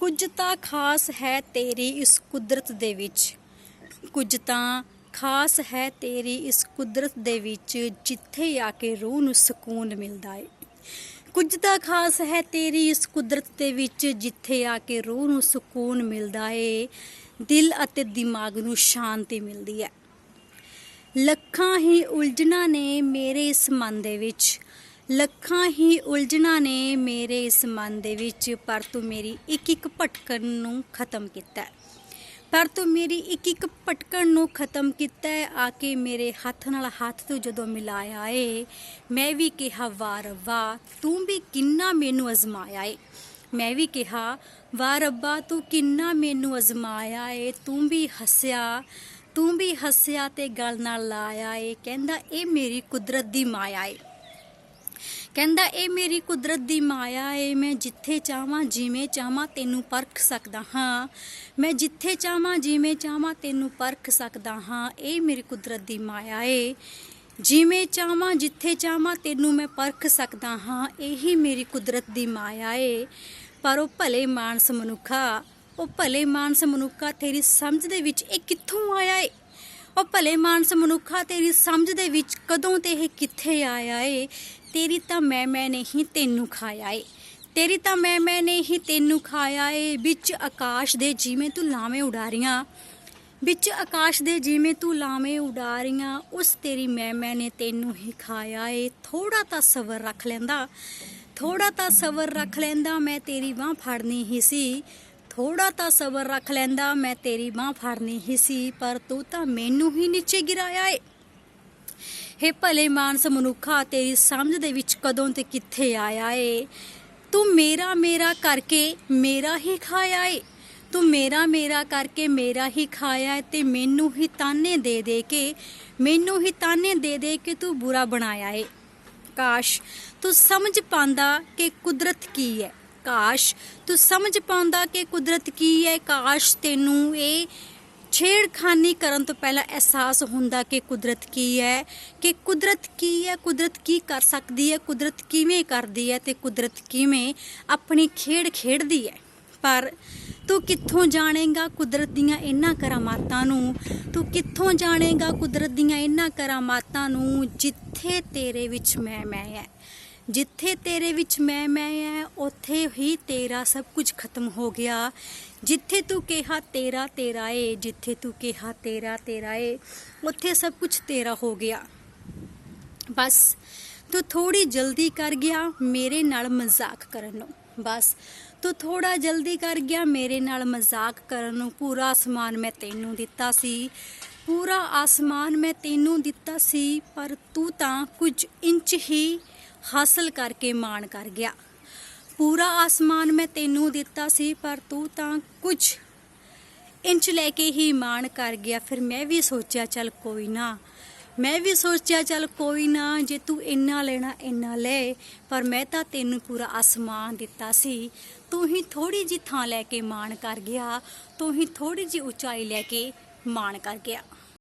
ਕੁਝ ਤਾਂ ਖਾਸ ਹੈ ਤੇਰੀ ਇਸ ਕੁਦਰਤ ਦੇ ਵਿੱਚ। ਕੁਝ ਤਾਂ ਖਾਸ ਹੈ ਤੇਰੀ ਇਸ ਕੁਦਰਤ ਦੇ ਵਿੱਚ ਜਿੱਥੇ ਆ ਕੇ ਰੂਹ ਨੂੰ ਸਕੂਨ ਮਿਲਦਾ ਏ। ਕੁਝ ਤਾਂ ਖਾਸ ਹੈ ਤੇਰੀ ਇਸ ਕੁਦਰਤ ਦੇ ਵਿੱਚ ਜਿੱਥੇ ਆ ਕੇ ਰੂਹ ਨੂੰ ਸਕੂਨ ਮਿਲਦਾ ਏ। ਦਿਲ ਅਤੇ ਦਿਮਾਗ ਨੂੰ ਸ਼ਾਂਤੀ ਮਿਲਦੀ ਹੈ। ਲੱਖਾਂ ਹੀ ਉਲਝਣਾਂ ਨੇ ਮੇਰੇ ਇਸ ਮਨ ਦੇ ਵਿੱਚ। ਲੱਖਾਂ ਹੀ ਉਲਝਣਾ ਨੇ ਮੇਰੇ ਇਸ ਮਨ ਦੇ ਵਿੱਚ, ਪਰ ਤੂੰ ਮੇਰੀ ਇੱਕ ਇੱਕ ਭਟਕਣ ਨੂੰ ਖਤਮ ਕੀਤਾ ਪਰ ਤੂੰ ਮੇਰੀ ਇੱਕ ਇੱਕ ਭਟਕਣ ਨੂੰ ਖਤਮ ਕੀਤਾ ਆ ਕੇ ਮੇਰੇ ਹੱਥ ਨਾਲ ਹੱਥ ਤੂੰ ਜਦੋਂ ਮਿਲਾਇਆ ਏ, ਮੈਂ ਵੀ ਕਿਹਾ, ਵਾਹ ਰੱਬਾ, ਤੂੰ ਵੀ ਕਿੰਨਾ ਮੈਨੂੰ ਅਜ਼ਮਾਇਆ ਏ। ਮੈਂ ਵੀ ਕਿਹਾ, ਵਾਹ ਰੱਬਾ, ਤੂੰ ਕਿੰਨਾ ਮੈਨੂੰ ਅਜ਼ਮਾਇਆ ਏ। ਤੂੰ ਵੀ ਹੱਸਿਆ, ਤੂੰ ਵੀ ਹੱਸਿਆ ਤੇ ਗੱਲ ਨਾਲ ਲਾਇਆ ਏ। ਕਹਿੰਦਾ, ਇਹ ਮੇਰੀ ਕੁਦਰਤ ਦੀ ਮਾਇਆ ਏ। ਕਹਿੰਦਾ, ਇਹ ਮੇਰੀ ਕੁਦਰਤ ਦੀ ਮਾਇਆ ਏ, ਮੈਂ ਜਿੱਥੇ ਚਾਹਾਂ ਜਿਵੇਂ ਚਾਹਾਂ ਤੈਨੂੰ ਪਰਖ ਸਕਦਾ ਹਾਂ। ਮੈਂ ਜਿੱਥੇ ਚਾਹਾਂ ਜਿਵੇਂ ਚਾਹਾਂ ਤੈਨੂੰ ਪਰਖ ਸਕਦਾ ਹਾਂ। ਇਹ ਮੇਰੀ ਕੁਦਰਤ ਦੀ ਮਾਇਆ ਏ। ਜਿਵੇਂ ਚਾਹਾਂ ਜਿੱਥੇ ਚਾਹਾਂ ਤੈਨੂੰ ਮੈਂ ਪਰਖ ਸਕਦਾ ਹਾਂ, ਇਹੀ ਮੇਰੀ ਕੁਦਰਤ ਦੀ ਮਾਇਆ ਏ। ਪਰ ਉਹ ਭਲੇ ਮਾਨਸ ਮਨੁੱਖਾ, ਉਹ ਭਲੇ ਮਾਨਸ ਮਨੁੱਖਾ ਤੇਰੀ ਸਮਝ ਦੇ ਵਿੱਚ ਇਹ ਕਿੱਥੋਂ ਆਇਆ ਏ? ਉਹ ਭਲੇ ਮਾਨਸ ਮਨੁੱਖਾ ਤੇਰੀ ਸਮਝ ਦੇ ਵਿੱਚ ਕਦੋਂ ਤੇ ਇਹ ਕਿੱਥੇ ਆਇਆ ਏ? ਤੇਰੀ ਤਾਂ ਮੈਂ ਮੈਂ ਨੇ ਹੀ ਤੈਨੂੰ ਖਾਇਆ ਏ। ਤੇਰੀ ਤਾਂ ਮੈਂ ਮੈਂ ਨੇ ਹੀ ਤੈਨੂੰ ਖਾਇਆ ਏ। ਵਿੱਚ ਆਕਾਸ਼ ਦੇ ਜਿਵੇਂ ਤੂੰ ਲਾਵੇਂ ਉਡਾਰੀਆਂ। ਵਿੱਚ ਆਕਾਸ਼ ਦੇ ਜਿਵੇਂ ਤੂੰ ਲਾਵੇਂ ਉਡਾਰੀਆਂ। ਉਸ ਤੇਰੀ ਮੈਂ ਮੈਂ ਨੇ ਤੈਨੂੰ ਹੀ ਖਾਇਆ ਏ। ਥੋੜਾ ਤਾਂ ਸਬਰ ਰੱਖ ਲੈਂਦਾ। ਥੋੜਾ ਤਾਂ ਸਬਰ ਰੱਖ ਲੈਂਦਾ, ਮੈਂ ਤੇਰੀ ਬਾਹ ਫੜਨੀ ਹੀ ਸੀ। ਥੋੜਾ ਤਾਂ ਸਬਰ ਰੱਖ ਲੈਂਦਾ, ਮੈਂ ਤੇਰੀ ਬਾਹ ਫੜਨੀ ਹੀ ਸੀ। ਪਰ ਤੂੰ ਤਾਂ ਮੈਨੂੰ ਹੀ ਨੀਚੇ ਗਿਰਾਇਆ ਏ। ਹੇ ਭਲੇ ਮਾਨਸ ਮਨੁੱਖਾ, ਤੇਰੀ ਸਮਝ ਦੇ ਵਿੱਚ ਕਦੋਂ ਤੇ ਕਿੱਥੇ ਆਇਆ ਏ? ਤੂੰ ਮੇਰਾ ਮੇਰਾ ਕਰਕੇ ਮੇਰਾ ਹੀ ਖਾਇਆ ਏ। ਤੂੰ ਮੇਰਾ ਮੇਰਾ ਕਰਕੇ ਮੇਰਾ ਹੀ ਖਾਇਆ ਤੇ ਮੈਨੂੰ ਹੀ ਤਾਨੇ ਦੇ ਦੇ ਕੇ, ਮੈਨੂੰ ਹੀ ਤਾਨੇ ਦੇ ਦੇ ਕੇ ਤੂੰ ਬੁਰਾ ਬਣਾਇਆ ਏ। ਕਾਸ਼ ਤੂੰ ਸਮਝ ਪਾਉਂਦਾ ਕਿ ਕੁਦਰਤ ਕੀ ਹੈ ਕਾਸ਼ ਤੂੰ ਸਮਝ ਪਾਉਂਦਾ ਕਿ ਕੁਦਰਤ ਕੀ ਹੈ ਕਾਸ਼ ਤੈਨੂੰ ਇਹ ਛੇੜਖਾਨੀ ਕਰਨ ਤੋਂ ਪਹਿਲਾਂ ਅਹਿਸਾਸ ਹੁੰਦਾ ਕਿ ਕੁਦਰਤ ਕੀ ਹੈ, ਕਿ ਕੁਦਰਤ ਕੀ ਹੈ, ਕੁਦਰਤ ਕੀ ਕਰ ਸਕਦੀ ਹੈ, ਕੁਦਰਤ ਕਿਵੇਂ ਕਰਦੀ ਹੈ ਤੇ ਕੁਦਰਤ ਕਿਵੇਂ ਆਪਣੀ ਖੇਡ ਖੇਡਦੀ ਹੈ। ਪਰ ਤੂੰ ਕਿੱਥੋਂ ਜਾਣੇਗਾ ਕੁਦਰਤ ਦੀਆਂ ਇਹਨਾਂ ਕਰਾਮਾਤਾਂ ਨੂੰ? ਤੂੰ ਕਿੱਥੋਂ ਜਾਣੇਗਾ ਕੁਦਰਤ ਦੀਆਂ ਇਹਨਾਂ ਕਰਾਮਾਤਾਂ ਨੂੰ? ਜਿੱਥੇ ਤੇਰੇ ਵਿੱਚ ਮੈਂ ਮੈਂ ਹੈ। ਜਿੱਥੇ ਤੇਰੇ ਵਿੱਚ ਮੈਂ ਮੈਂ ਹੈ ਉੱਥੇ ਹੀ ਤੇਰਾ ਸਭ ਕੁਝ ਖਤਮ ਹੋ ਗਿਆ। ਜਿੱਥੇ ਤੂੰ ਕਿਹਾ ਤੇਰਾ ਤੇਰਾ ਏ, ਜਿੱਥੇ ਤੂੰ ਕਿਹਾ ਤੇਰਾ ਤੇਰਾ ਏ, ਉੱਥੇ ਸਭ ਕੁਝ ਤੇਰਾ ਹੋ ਗਿਆ। ਬਸ, ਤੂੰ ਥੋੜੀ ਜਲਦੀ ਕਰ ਗਿਆ ਮੇਰੇ ਨਾਲ ਮਜ਼ਾਕ ਕਰਨ ਨੂੰ। ਬਸ, ਤੂੰ ਥੋੜਾ ਜਲਦੀ ਕਰ ਗਿਆ ਮੇਰੇ ਨਾਲ ਮਜ਼ਾਕ ਕਰਨ ਨੂੰ। ਪੂਰਾ ਆਸਮਾਨ ਮੈਂ ਤੈਨੂੰ ਦਿੱਤਾ ਸੀ। ਪੂਰਾ ਆਸਮਾਨ ਮੈਂ ਤੈਨੂੰ ਦਿੱਤਾ ਸੀ, ਪਰ ਤੂੰ ਤਾਂ ਕੁਝ ਇੰਚ ਹੀ ਹਾਸਲ ਕਰਕੇ ਮਾਣ ਕਰ ਗਿਆ। ਪੂਰਾ ਆਸਮਾਨ ਮੈਂ ਤੈਨੂੰ ਦਿੱਤਾ ਸੀ, ਪਰ ਤੂੰ ਤਾਂ ਕੁਝ ਇੰਚ ਲੈ ਕੇ ਹੀ ਮਾਣ ਕਰ ਗਿਆ। ਫਿਰ ਮੈਂ ਵੀ ਸੋਚਿਆ, ਚੱਲ ਕੋਈ ਨਾ। ਮੈਂ ਵੀ ਸੋਚਿਆ, ਚੱਲ ਕੋਈ ਨਾ, ਜੇ ਤੂੰ ਇੰਨਾ ਲੈਣਾ, ਇੰਨਾ ਲੈ। ਪਰ ਮੈਂ ਤਾਂ ਤੈਨੂੰ ਪੂਰਾ ਆਸਮਾਨ ਦਿੱਤਾ ਸੀ। ਤੂੰ ਹੀ ਥੋੜੀ ਜੀ ਥਾਂ ਲੈ ਕੇ ਮਾਣ ਕਰ ਗਿਆ। ਤੂੰ ਹੀ ਥੋੜੀ ਜੀ ਉਚਾਈ ਲੈ ਕੇ ਮਾਣ ਕਰ ਗਿਆ।